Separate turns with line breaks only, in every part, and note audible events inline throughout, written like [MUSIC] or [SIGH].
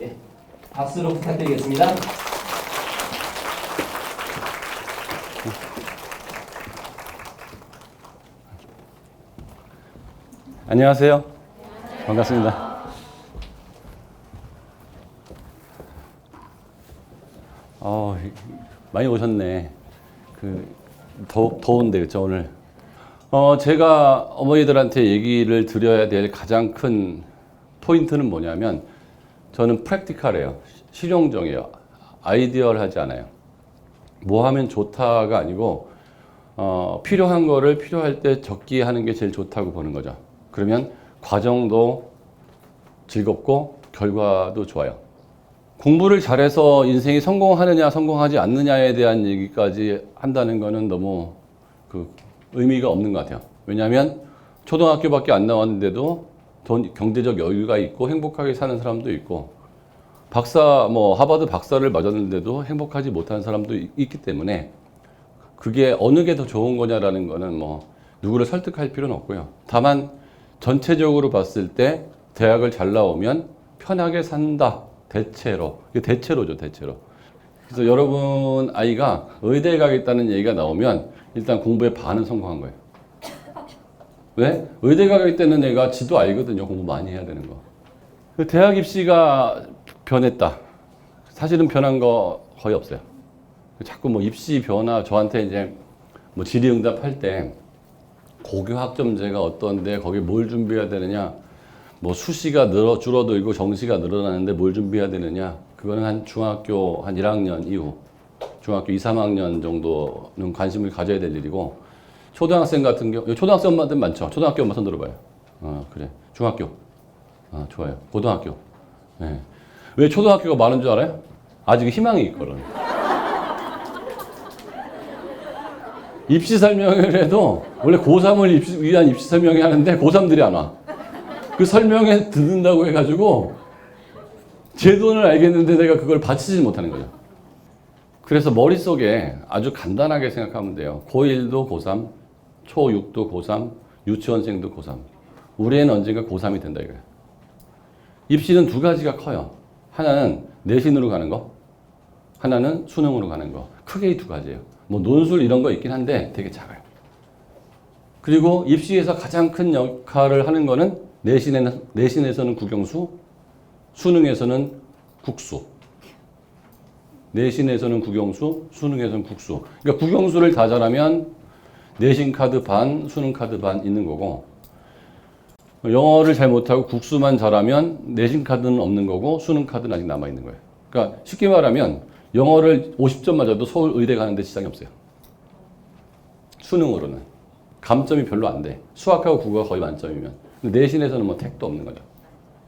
네, 박수로 부탁드리겠습니다.
안녕하세요. 반갑습니다. 어, 많이 오셨네. 그 더, 더운데 그죠 오늘. 어, 제가 어머니들한테 얘기를 드려야 될 가장 큰 포인트는 뭐냐면 저는 프랙티컬해요. 실용적이에요. 아이디얼하지 않아요. 뭐 하면 좋다가 아니고 어, 필요한 거를 필요할 때 적기 하는 게 제일 좋다고 보는 거죠. 그러면 과정도 즐겁고 결과도 좋아요. 공부를 잘해서 인생이 성공하느냐 성공하지 않느냐에 대한 얘기까지 한다는 거는 너무 그 의미가 없는 것 같아요. 왜냐하면 초등학교밖에 안 나왔는데도 돈 경제적 여유가 있고 행복하게 사는 사람도 있고 박사 뭐 하버드 박사를 맞았는데도 행복하지 못한 사람도 있- 있기 때문에 그게 어느 게 더 좋은 거냐라는 거는 뭐 누구를 설득할 필요는 없고요. 다만 전체적으로 봤을 때 대학을 잘 나오면 편하게 산다. 대체로. 대체로죠, 대체로. 그래서 여러분 아이가 의대에 가겠다는 얘기가 나오면 일단 공부에 반은 성공한 거예요. 왜? 의대 가겠다는 애가 지도 알거든요. 공부 많이 해야 되는 거. 그 대학 입시가 변했다. 사실은 변한 거 거의 없어요. 자꾸 뭐 입시 변화 저한테 이제 뭐 질의응답 할때 고교 학점제가 어떤데 거기 뭘 준비해야 되느냐 뭐 수시가 늘어 줄어들고 정시가 늘어나는데 뭘 준비해야 되느냐 그거는 한 중학교 한 1학년 이후 중학교 2, 3학년 정도는 관심을 가져야 될 일이고 초등학생 같은 경우 초등학생 엄마들 많죠 초등학교 엄마 손 들어봐요 어 그래 중학교 아 좋아요 고등학교 예. 왜 초등학교가 많은 줄 알아요? 아직 희망이 있거든 [LAUGHS] 입시 설명을 해도 원래 고3을 입시, 위한 입시 설명회 하는데 고3들이 안 와. 그 설명회 듣는다고 해가지고 제 돈을 알겠는데 내가 그걸 바치지 못하는 거죠. 그래서 머릿속에 아주 간단하게 생각하면 돼요. 고1도 고3, 초6도 고3, 유치원생도 고3. 우리 애는 언젠가 고3이 된다 이거예요. 입시는 두 가지가 커요. 하나는 내신으로 가는 거, 하나는 수능으로 가는 거. 크게 이 두 가지예요. 뭐 논술 이런 거 있긴 한데 되게 작아요. 그리고 입시에서 가장 큰 역할을 하는 거는 내신에는 내신에서는 국영수, 수능에서는 국수. 내신에서는 국영수, 수능에서는 국수. 그러니까 국영수를 다 잘하면 내신 카드 반, 수능 카드 반 있는 거고 영어를 잘 못하고 국수만 잘하면 내신 카드는 없는 거고 수능 카드는 아직 남아 있는 거예요. 그러니까 쉽게 말하면 영어를 50점 맞아도 서울 의대 가는데 지장이 없어요. 수능으로는 감점이 별로 안 돼. 수학하고 국어가 거의 만점이면 내신에서는 뭐 택도 없는 거죠.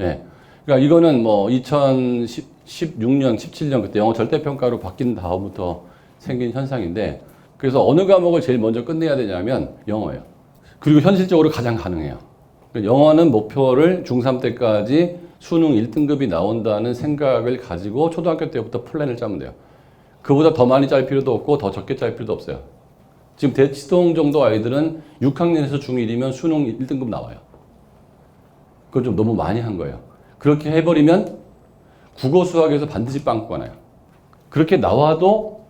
예. 그러니까 이거는 뭐 2016년, 17년 그때 영어 절대평가로 바뀐 다음부터 생긴 현상인데 그래서 어느 과목을 제일 먼저 끝내야 되냐면 영어예요. 그리고 현실적으로 가장 가능해요. 그러니까 영어는 목표를 중3 때까지 수능 1등급이 나온다는 생각을 가지고 초등학교 때부터 플랜을 짜면 돼요. 그보다 더 많이 짤 필요도 없고 더 적게 짤 필요도 없어요. 지금 대치동 정도 아이들은 6학년에서 중1이면 수능 1등급 나와요. 그건 좀 너무 많이 한 거예요. 그렇게 해버리면 국어 수학에서 반드시 빵꾸가 나요. 그렇게 나와도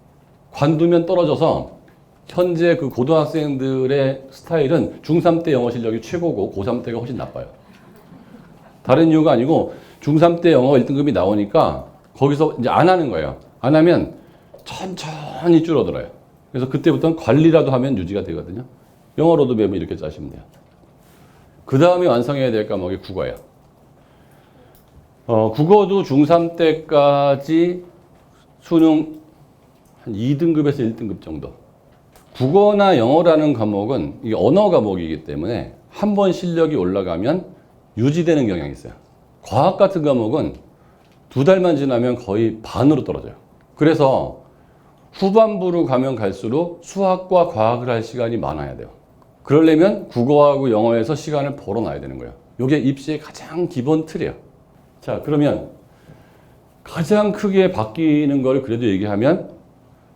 관두면 떨어져서 현재 그 고등학생들의 스타일은 중3 때 영어 실력이 최고고 고3 때가 훨씬 나빠요. 다른 이유가 아니고 중3 때 영어 1등급이 나오니까 거기서 이제 안 하는 거예요. 안 하면 천천히 줄어들어요. 그래서 그때부터는 관리라도 하면 유지가 되거든요. 영어로도 배우면 이렇게 짜시면 돼요. 그 다음에 완성해야 될 과목이 국어예요. 어, 국어도 중3 때까지 수능 한 2등급에서 1등급 정도. 국어나 영어라는 과목은 이게 언어 과목이기 때문에 한 번 실력이 올라가면 유지되는 경향이 있어요. 과학 같은 과목은 두 달만 지나면 거의 반으로 떨어져요. 그래서 후반부로 가면 갈수록 수학과 과학을 할 시간이 많아야 돼요. 그러려면 국어하고 영어에서 시간을 벌어놔야 되는 거예요. 이게 입시의 가장 기본 틀이에요. 자, 그러면 가장 크게 바뀌는 걸 그래도 얘기하면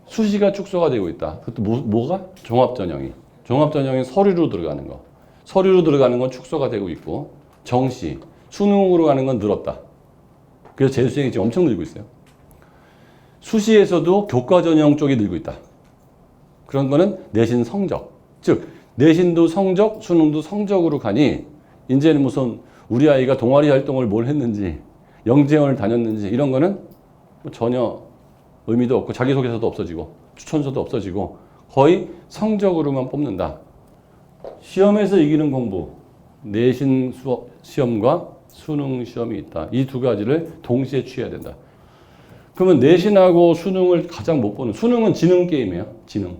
수시가 축소가 되고 있다. 그것도 뭐, 뭐가? 종합전형이. 종합전형이 서류로 들어가는 거. 서류로 들어가는 건 축소가 되고 있고 정시, 수능으로 가는 건 늘었다. 그래서 재수생이 지금 엄청 늘고 있어요. 수시에서도 교과 전형 쪽이 늘고 있다. 그런 거는 내신 성적. 즉, 내신도 성적, 수능도 성적으로 가니, 이제는 무슨 우리 아이가 동아리 활동을 뭘 했는지, 영재원을 다녔는지, 이런 거는 뭐 전혀 의미도 없고, 자기소개서도 없어지고, 추천서도 없어지고, 거의 성적으로만 뽑는다. 시험에서 이기는 공부, 내신 수업, 시험과 수능 시험이 있다. 이 두 가지를 동시에 취해야 된다. 그러면 내신하고 수능을 가장 못 보는 수능은 지능 게임이에요. 지능.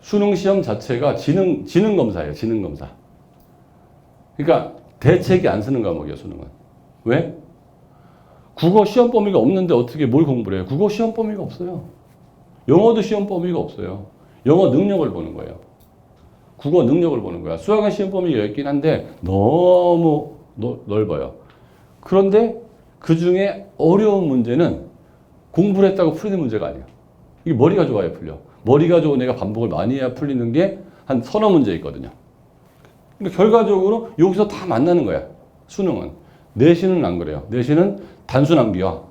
수능 시험 자체가 지능 지능 검사예요. 지능 검사. 그러니까 대책이 안 쓰는 과목이에요. 수능은. 왜? 국어 시험 범위가 없는데 어떻게 뭘 공부를 해요? 국어 시험 범위가 없어요. 영어도 시험 범위가 없어요. 영어 능력을 보는 거예요. 국어 능력을 보는 거야. 수학은 시험 범위가 있긴 한데 너무 노- 넓어요. 그런데 그 중에 어려운 문제는 공부를 했다고 풀리는 문제가 아니에요. 이게 머리가 좋아야 풀려. 머리가 좋은 애가 반복을 많이 해야 풀리는 게 한 서너 문제 있거든요. 그러니까 결과적으로 여기서 다 만나는 거야. 수능은. 내신은 안 그래요. 내신은 단순 암기와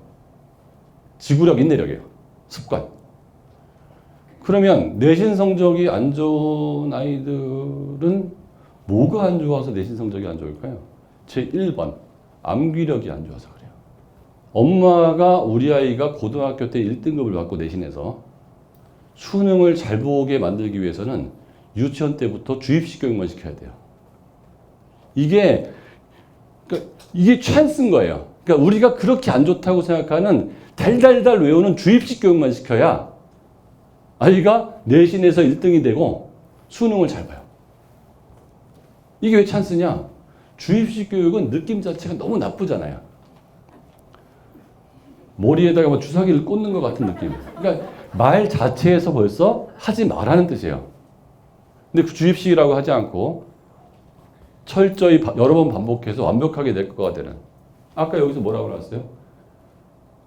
지구력, 인내력이에요. 습관. 그러면 내신 성적이 안 좋은 아이들은 뭐가 안 좋아서 내신 성적이 안 좋을까요? 제 1번. 암기력이 안 좋아서 그래요. 엄마가 우리 아이가 고등학교 때 1등급을 받고 내신해서 수능을 잘 보게 만들기 위해서는 유치원 때부터 주입식 교육만 시켜야 돼요. 이게 그러니까 이게 찬스인 거예요. 그러니까 우리가 그렇게 안 좋다고 생각하는 달달달 외우는 주입식 교육만 시켜야 아이가 내신에서 1등이 되고 수능을 잘 봐요. 이게 왜 찬스냐? 주입식 교육은 느낌 자체가 너무 나쁘잖아요. 머리에다가 뭐 주사기를 꽂는 것 같은 느낌. 그러니까 말 자체에서 벌써 하지 말라는 뜻이에요. 근데 그 주입식이라고 하지 않고 철저히 바- 여러 번 반복해서 완벽하게 될 거가 되는. 아까 여기서 뭐라고 나왔어요?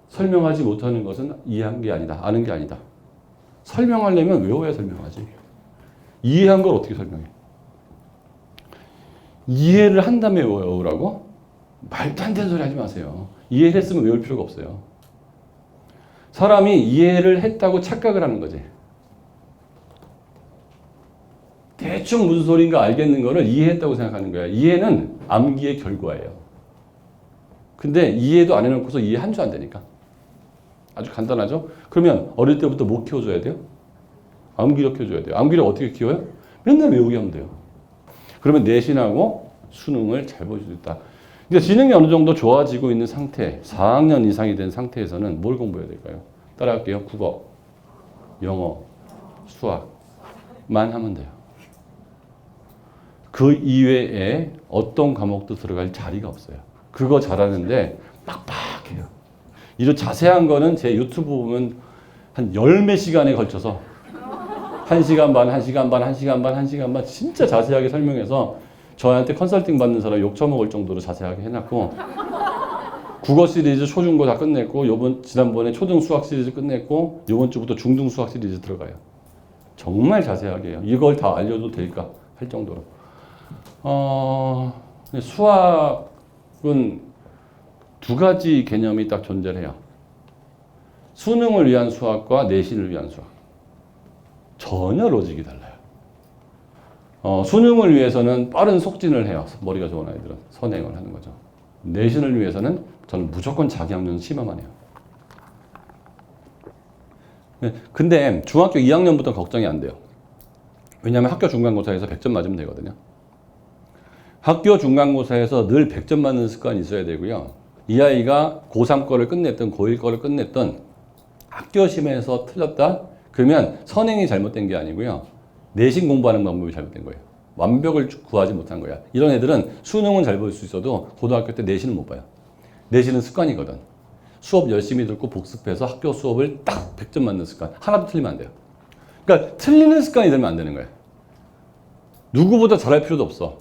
설명하지 못하는 것은 이해한 게 아니다. 아는 게 아니다. 설명하려면 외워야 설명하지. 이해한 걸 어떻게 설명해? 이해를 한 다음에 외우라고? 말도 안 되는 소리 하지 마세요. 이해를 했으면 외울 필요가 없어요. 사람이 이해를 했다고 착각을 하는 거지. 대충 무슨 소리인가 알겠는 거를 이해했다고 생각하는 거야. 이해는 암기의 결과예요. 근데 이해도 안 해놓고서 이해 한 줄 안 되니까. 아주 간단하죠? 그러면 어릴 때부터 뭐 키워줘야 돼요? 암기력 키워줘야 돼요. 암기력 어떻게 키워요? 맨날 외우게 하면 돼요. 그러면 내신하고 수능을 잘 볼 수 있다. 그러니까 지능이 어느 정도 좋아지고 있는 상태, 4학년 이상이 된 상태에서는 뭘 공부해야 될까요? 따라할게요. 국어, 영어, 수학만 하면 돼요. 그 이외에 어떤 과목도 들어갈 자리가 없어요. 그거 잘하는데 빡빡해요. 이런 자세한 거는 제 유튜브 보면 한 열 몇 시간에 걸쳐서 한 시간 반, 한 시간 반, 한 시간 반, 한 시간 반 진짜 자세하게 설명해서 저한테 컨설팅 받는 사람 욕 처먹을 정도로 자세하게 해놨고 국어 시리즈 초중고 다 끝냈고 요번 지난번에 초등 수학 시리즈 끝냈고 요번 주부터 중등 수학 시리즈 들어가요. 정말 자세하게 해요. 이걸 다 알려도 될까 할 정도로. 어, 수학은 두 가지 개념이 딱 존재해요. 수능을 위한 수학과 내신을 위한 수학. 전혀 로직이 달라요. 어, 수능을 위해서는 빠른 속진을 해요. 머리가 좋은 아이들은 선행을 하는 거죠. 내신을 위해서는 저는 무조건 자기 학년 심화만 해요. 네, 근데 중학교 2학년부터 걱정이 안 돼요. 왜냐하면 학교 중간고사에서 100점 맞으면 되거든요. 학교 중간고사에서 늘 100점 맞는 습관이 있어야 되고요. 이 아이가 고3 거를 끝냈던 고1 거를 끝냈던 학교 심에서 틀렸다? 그러면 선행이 잘못된 게 아니고요. 내신 공부하는 방법이 잘못된 거예요. 완벽을 구하지 못한 거야. 이런 애들은 수능은 잘 볼 수 있어도 고등학교 때 내신은 못 봐요. 내신은 습관이거든. 수업 열심히 듣고 복습해서 학교 수업을 딱 100점 맞는 습관. 하나도 틀리면 안 돼요. 그러니까 틀리는 습관이 되면 안 되는 거예요. 누구보다 잘할 필요도 없어.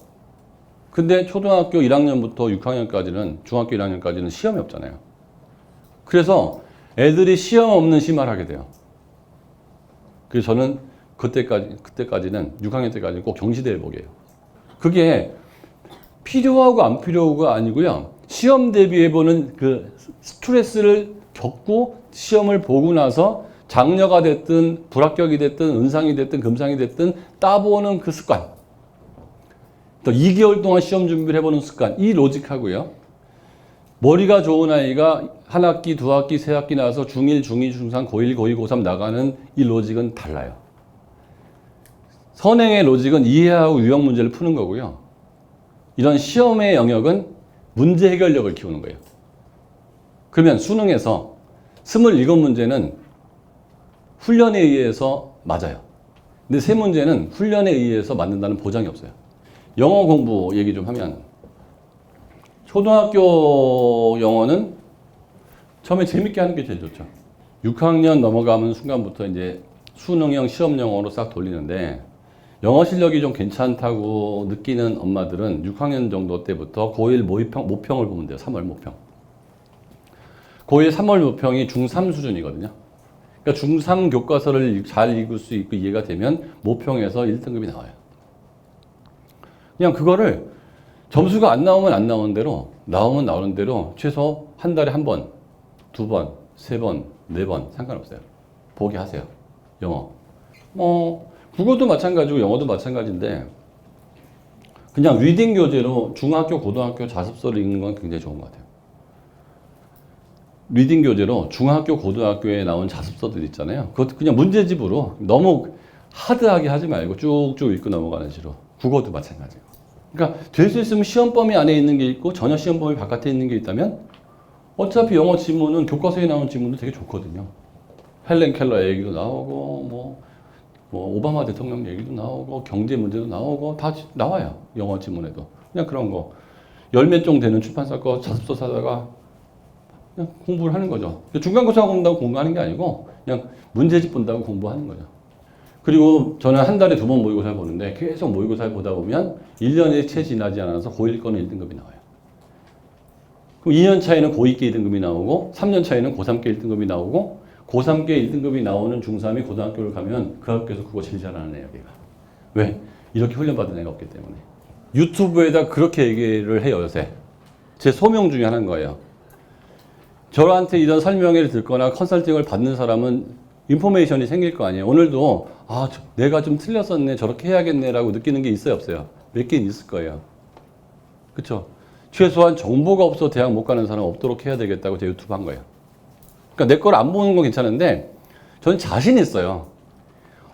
근데 초등학교 1학년부터 6학년까지는 중학교 1학년까지는 시험이 없잖아요. 그래서 애들이 시험 없는 심화를 하게 돼요. 그래서 저는 그때까지 그때까지는 6학년 때까지는 꼭 경시대회복이에요. 그게 필요하고 안 필요하고가 아니고요. 시험 대비해 보는 그 스트레스를 겪고 시험을 보고 나서 장려가 됐든 불합격이 됐든 은상이 됐든 금상이 됐든 따보는 그 습관. 또 2개월 동안 시험 준비를 해보는 습관. 이 로직하고요. 머리가 좋은 아이가 한 학기, 두 학기, 세 학기 나와서 중1, 중2, 중3, 고1, 고2, 고3 나가는 이 로직은 달라요. 선행의 로직은 이해하고 유형 문제를 푸는 거고요. 이런 시험의 영역은 문제 해결력을 키우는 거예요. 그러면 수능에서 27문제는 훈련에 의해서 맞아요. 근데 세 문제는 훈련에 의해서 맞는다는 보장이 없어요. 영어 공부 얘기 좀 하면 초등학교 영어는 처음에 재밌게 하는 게 제일 좋죠. 6학년 넘어가면 순간부터 이제 수능형 시험 영어로 싹 돌리는데 영어 실력이 좀 괜찮다고 느끼는 엄마들은 6학년 정도 때부터 고1 모의평, 모평을 보면 돼요. 3월 모평. 고1 3월 모평이 중3 수준이거든요. 그러니까 중3 교과서를 잘 읽을 수 있고 이해가 되면 모평에서 1등급이 나와요. 그냥 그거를 점수가 안 나오면 안 나오는 대로 나오면 나오는 대로 최소 한 달에 한 번, 두 번, 세 번, 네 번 상관없어요. 보게 하세요. 영어. 뭐 국어도 마찬가지고 영어도 마찬가지인데 그냥 리딩 교재로 중학교, 고등학교 자습서를 읽는 건 굉장히 좋은 것 같아요. 리딩 교재로 중학교, 고등학교에 나온 자습서들 있잖아요. 그것도 그냥 문제집으로 너무 하드하게 하지 말고 쭉쭉 읽고 넘어가는 식으로. 국어도 마찬가지고. 그러니까 될 수 있으면 시험 범위 안에 있는 게 있고 전혀 시험 범위 바깥에 있는 게 있다면 어차피 영어 지문은 교과서에 나오는 지문도 되게 좋거든요. 헬렌 켈러 얘기도 나오고 뭐, 뭐 오바마 대통령 얘기도 나오고 경제 문제도 나오고 다 지- 나와요. 영어 지문에도. 그냥 그런 거. 열몇 종 되는 출판사 거 자습서 사다가 그냥 공부를 하는 거죠. 중간고사 공부하는 게 아니고 그냥 문제집 본다고 공부하는 거죠. 그리고 저는 한 달에 두 번 모의고사를 보는데 계속 모의고사를 보다 보면 1년이 채 지나지 않아서 고1 거는 1등급이 나와요. 그럼 2년 차에는 고2께 1등급이 나오고 3년 차에는 고3께 1등급이 나오고 고3께 1등급이 나오는 중3이 고등학교를 가면 그 학교에서 그거 제일 잘하는 애야, 걔가. 왜? 이렇게 훈련받은 애가 없기 때문에. 유튜브에다 그렇게 얘기를 해요, 요새. 제 소명 중에 하나인 거예요. 저한테 이런 설명회를 듣거나 컨설팅을 받는 사람은 인포메이션이 생길 거 아니에요. 오늘도 아, 저- 내가 좀 틀렸었네. 저렇게 해야겠네라고 느끼는 게 있어요, 없어요? 몇 개는 있을 거예요. 그렇죠? 최소한 정보가 없어 대학 못 가는 사람 없도록 해야 되겠다고 제가 유튜브 한 거예요. 그러니까 내 걸 안 보는 건 괜찮은데 저는 자신 있어요.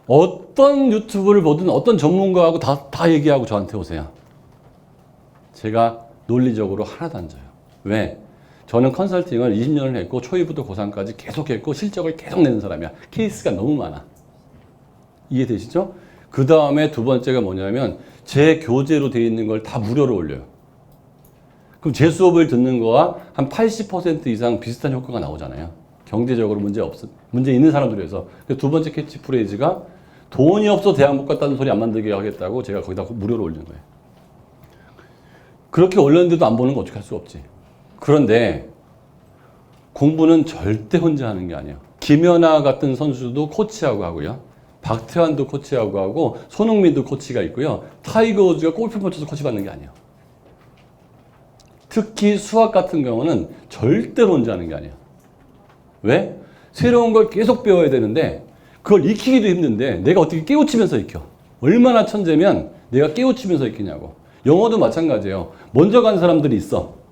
어떤 유튜브를 보든 어떤 전문가하고 다, 다 얘기하고 저한테 오세요. 제가 논리적으로 하나도 안 져요. 왜? 저는 컨설팅을 20년을 했고 초이부터 고3까지 계속 했고 실적을 계속 내는 사람이야. 케이스가 너무 많아. 이해되시죠? 그 다음에 두 번째가 뭐냐면 제 교재로 되어 있는 걸 다 무료로 올려요. 그럼 제 수업을 듣는 거와 한 80% 이상 비슷한 효과가 나오잖아요. 경제적으로 문제 없, 문제 있는 사람들에서. 그두 번째 캐치프레이즈가 돈이 없어 대학 못 갔다는 소리 안 만들게 하겠다고 제가 거기다 무료로 올리는 거예요. 그렇게 올렸는데도 안 보는 거 어떻게 할 수 없지. 그런데 공부는 절대 혼자 하는 게 아니에요. 김연아 같은 선수도 코치하고 하고요. 박태환도 코치하고 하고 손흥민도 코치가 있고요. 타이거 우즈가 골프 맞춰서 코치 받는 게 아니에요. 특히 수학 같은 경우는 절대로 혼자 하는 게 아니에요. 왜? 새로운 걸 계속 배워야 되는데 그걸 익히기도 힘든데 내가 어떻게 깨우치면서 익혀? 얼마나 천재면 내가 깨우치면서 익히냐고. 영어도 마찬가지예요. 먼저 간 사람들이 있어.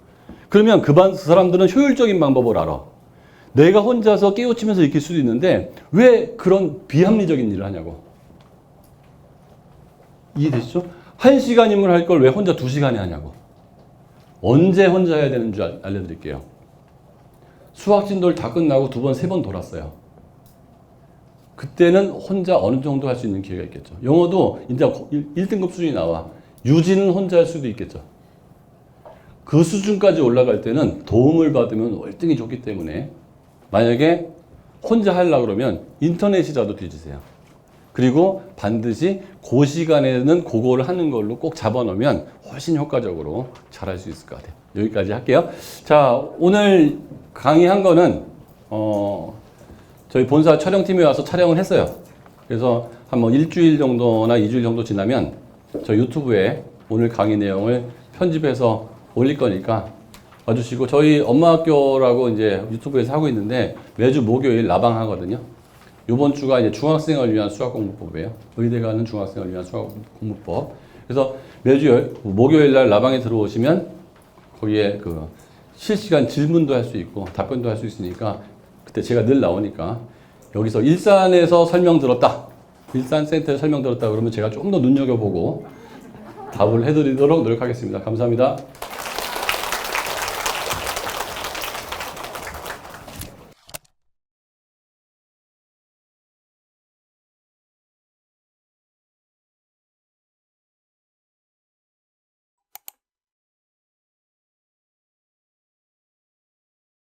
그러면 그 반- 그 사람들은 효율적인 방법을 알아. 내가 혼자서 깨우치면서 익힐 수도 있는데 왜 그런 비합리적인 일을 하냐고. 이해되시죠? 한 시간이면 할걸 왜 혼자 두 시간에 하냐고. 언제 혼자 해야 되는 줄 알- 알려드릴게요. 수학 진도를 다 끝나고 두 번, 세 번 돌았어요. 그때는 혼자 어느 정도 할 수 있는 기회가 있겠죠. 영어도 이제 1등급 수준이 나와. 유지는 혼자 할 수도 있겠죠. 그 수준까지 올라갈 때는 도움을 받으면 월등히 좋기 때문에 만약에 혼자 하려고 그러면 인터넷이라도 뒤지세요. 그리고 반드시 그 시간에는 그거를 하는 걸로 꼭 잡아놓으면 훨씬 효과적으로 잘할 수 있을 것 같아요. 여기까지 할게요. 자, 오늘 강의한 거는, 어, 저희 본사 촬영팀이 와서 촬영을 했어요. 그래서 한 뭐 일주일 정도나 이주일 정도 지나면 저 유튜브에 오늘 강의 내용을 편집해서 올릴 거니까 와주시고 저희 엄마 학교라고 이제 유튜브에서 하고 있는데 매주 목요일 라방 하거든요. 이번 주가 이제 중학생을 위한 수학 공부법이에요. 의대 가는 중학생을 위한 수학 공부법. 그래서 매주 열- 목요일 날 라방에 들어오시면 거기에 그 실시간 질문도 할 수 있고 답변도 할 수 있으니까 그때 제가 늘 나오니까 여기서 일산에서 설명 들었다. 일산 센터에 설명 들었다 그러면 제가 좀 더 눈여겨보고 답을 해드리도록 노력하겠습니다. 감사합니다.